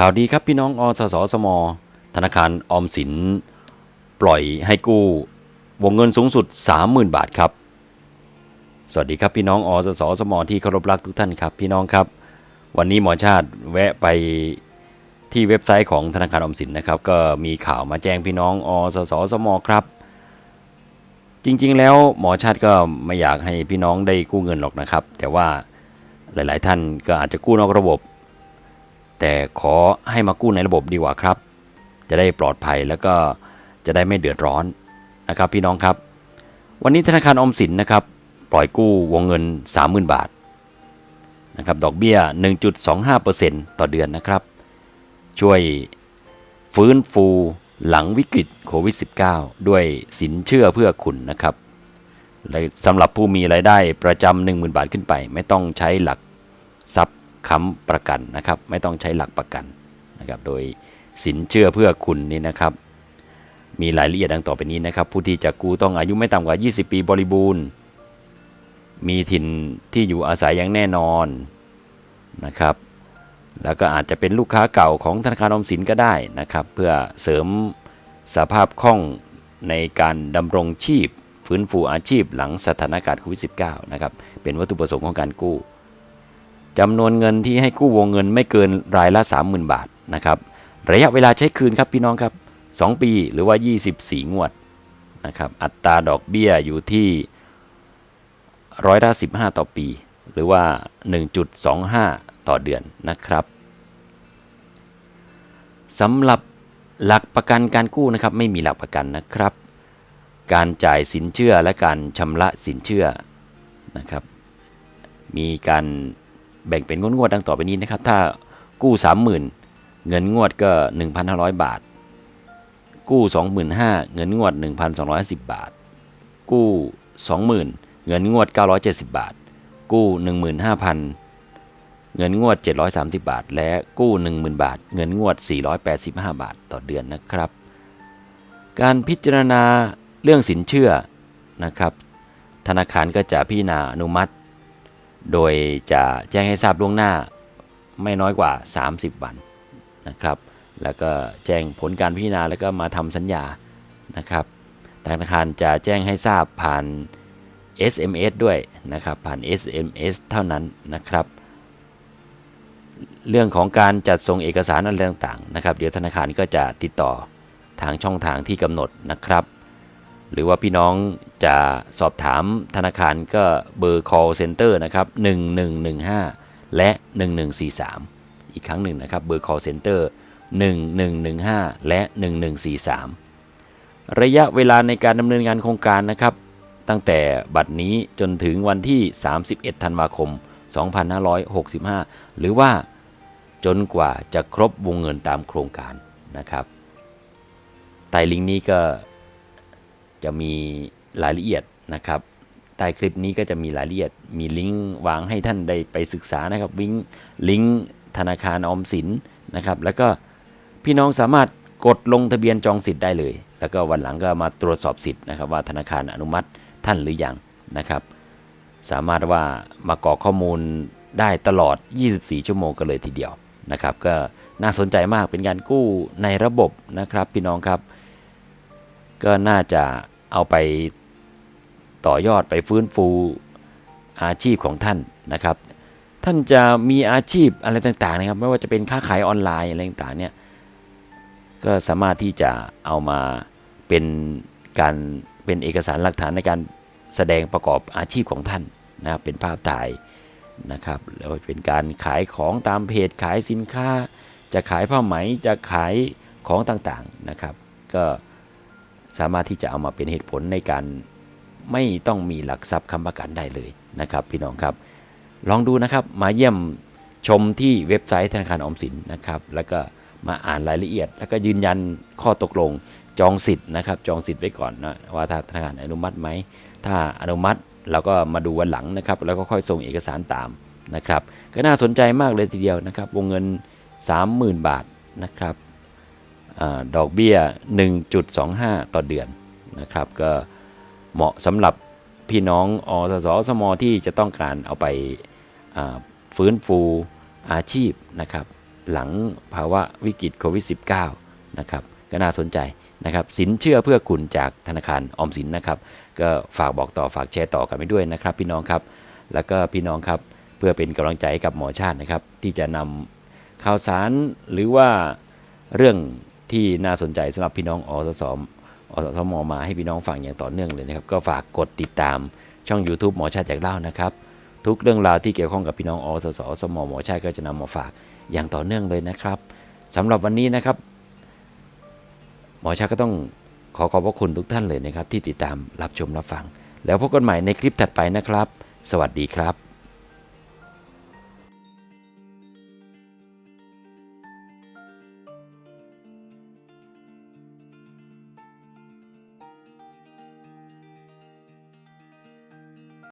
ข่าวดีครับพี่น้องอสสสม ธนาคารออมสิน ปล่อยให้กู้ วงเงินสูงสุด 30,000 บาทครับ สวัสดีครับพี่น้องอสสสม ที่เคารพรักทุกท่านครับพี่น้องครับ วันนี้หมอชาติแวะไปที่เว็บไซต์ของธนาคารออมสินนะครับ ก็มีข่าวมาแจ้งพี่น้องอสสสมครับ จริงๆแล้วหมอชาติก็ไม่อยากให้พี่น้องได้กู้เงินหรอกนะครับ แต่ว่าหลาย ๆ ท่านก็อาจจะกู้นอกระบบ แต่ขอให้มากู้ในระบบดีกว่าครับ จะได้ปลอดภัยแล้วก็จะได้ไม่เดือดร้อนนะครับพี่น้องครับ วันนี้ธนาคารอมสินนะครับ ปล่อยกู้วงเงิน 30,000 บาทนะครับดอกเบี้ย 1.25%ต่อเดือนนะครับ ช่วยฟื้นฟูหลังวิกฤตโควิด -19 ด้วยสินเชื่อเพื่อคุณนะครับสำหรับผู้มีรายได้ประจำ10,000 บาทขึ้นไป ไม่ต้องใช้หลักทรัพย์ ค้ำประกันนะครับ ไม่ต้องใช้หลักประกันนะครับ โดยสินเชื่อเพื่อคุณนี่นะครับ มีรายละเอียดดังต่อไปนี้นะครับ ผู้ที่จะกู้ต้องอายุไม่ต่ำกว่า 20 ปีบริบูรณ์ มีถิ่นที่อยู่อาศัยอย่างแน่นอนนะครับ แล้วก็อาจจะเป็นลูกค้าเก่าของธนาคารออมสินก็ได้นะครับ เพื่อเสริมสภาพคล่องในการดำรงชีพ ฟื้นฟูอาชีพหลังสถานการณ์โควิด -19 นะครับ เป็นวัตถุประสงค์ของการกู้ จำนวนเงินที่ให้กู้วงเงินไม่เกินรายละ 30,000 บาทนะครับระยะเวลาใช้คืนครับพี่น้องครับ 2 ปีหรือว่า 24 งวดนะครับอัตราดอกเบี้ยอยู่ที่ร้อยละ15 ต่อปี หรือว่า 1.25 ต่อเดือนนะครับสำหรับหลักประกันการกู้นะครับไม่มีหลักประกันนะครับ การจ่ายสินเชื่อและการชำระสินเชื่อนะครับ มีการ แบ่งเป็นงวดๆดังต่อไปนี้นะครับ ถ้ากู้ 30,000 เงินงวดก็ 1,500 บาท กู้ 25,000 เงินงวด 1,210 บาท กู้ 20,000 เงินงวด 970 บาท กู้ 15,000 เงินงวด 730 บาท และกู้ 10,000 บาท เงินงวด 485 บาทต่อเดือนนะครับ การพิจารณาเรื่องสินเชื่อนะครับ ธนาคารก็จะพิจารณาอนุมัติ โดยจะแจ้งให้ทราบล่วงหน้าไม่น้อยกว่า 30 วันนะครับ แล้วก็แจ้งผลการพิจารณาแล้วก็มาทำสัญญานะครับธนาคารจะแจ้งให้ทราบผ่าน SMS ด้วยนะครับ ผ่าน SMS เท่านั้นนะครับ เรื่องของการจัดส่งเอกสารอะไรต่างๆนะครับ เดี๋ยวธนาคารก็จะติดต่อทางช่องทางที่กำหนดนะครับ หรือว่าพี่น้องจะสอบถามธนาคารก็เบอร์ call center นะครับ 1115 และ 1143 อีกครั้งหนึ่งนะครับ เบอร์ call center 1115 และ 1143 ระยะเวลาในการดำเนินงานโครงการนะครับ ตั้งแต่บัดนี้จนถึงวันที่ 31 ธันวาคม 2565 หรือว่าจนกว่าจะครบวงเงินตามโครงการนะครับใต้ลิงก์นี้ก็ จะมีรายละเอียดนะครับใต้คลิปนี้ก็จะมีรายละเอียด มีลิงก์วางให้ท่านได้ไปศึกษานะครับวิงลิงก์ธนาคารออมสินนะครับ แล้วก็พี่น้องสามารถกดลงทะเบียนจองสิทธิ์ได้เลย แล้วก็วันหลังก็มาตรวจสอบสิทธิ์นะครับ ว่าธนาคารอนุมัติท่านหรือยังนะครับ สามารถว่ามากรอกข้อมูลได้ตลอด 24 ชั่วโมงกันเลยทีเดียวนะครับ ก็น่าสนใจมากเป็นการกู้ในระบบนะครับ พี่น้องครับ ก็น่าจะเอาไปต่อยอดไปฟื้นฟูอาชีพของท่านนะครับ ท่านจะมีอาชีพอะไรต่างๆนะครับ ไม่ว่าจะเป็นค้าขายออนไลน์อะไรต่างๆเนี่ยก็สามารถที่จะเอามาเป็นการเป็นเอกสารหลักฐานในการแสดงประกอบอาชีพของท่านนะครับเป็นภาพถ่ายนะครับแล้วเป็นการขายของตามเพจขายสินค้า จะขายผ้าไหมจะขายของต่างๆนะครับ ก็ สามารถที่จะเอามาเป็นเหตุผลในการไม่ต้องมีหลักทรัพย์ค้ำประกันได้เลยนะครับ พี่น้องครับ ลองดูนะครับมาเยี่ยมชมที่เว็บไซต์ธนาคารออมสินนะครับ แล้วก็มาอ่านรายละเอียด แล้วก็ยืนยันข้อตกลงจองสิทธิ์นะครับ จองสิทธิ์ไว้ก่อนนะว่าถ้าธนาคารอนุมัติไหมถ้าอนุมัติเราก็มาดูวันหลังนะครับ แล้วก็ค่อยส่งเอกสารตามนะครับ ก็น่าสนใจมากเลยทีเดียวนะครับ วงเงิน 30,000 บาทนะครับ ดอกเบี้ย 1.25 ต่อเดือนนะครับ ก็เหมาะสำหรับพี่น้องอสสสมที่จะต้องการเอาไปาฟื้นฟูอาชีพนะครับ หลังภาวะวิกฤตโควิด -19 นะครับ ก็น่าสนใจนะครับ สินเชื่อเพื่อคุณจากธนาคารออมสินนะครับ ก็ฝากบอกต่อฝากแชร์ต่อกันไปด้วยนะครับ พี่น้องครับ แล้วก็พี่น้องครับเพื่อเป็นกำลังใจให้กับหมอชาตินะครับ ที่จะนำข่าวสารหรือว่าเรื่อง ที่น่าสนใจสำหรับพี่น้องอสสอสสมมาให้พี่น้องฟังอย่างต่อเนื่องเลยนะครับ ก็ฝากกดติดตามช่อง YouTube หมอชาติจากเล่านะครับ ทุกเรื่องราวที่เกี่ยวข้องกับพี่น้องอสสอสมหมอชาติก็จะนำมาฝากอย่างต่อเนื่องเลยนะครับสำหรับวันนี้นะครับ หมอชาติก็ต้องขอขอบพระคุณทุกท่านเลยนะครับ ที่ติดตามรับชมรับฟัง แล้วพบกันใหม่ในคลิปถัดไปนะครับ สวัสดีครับ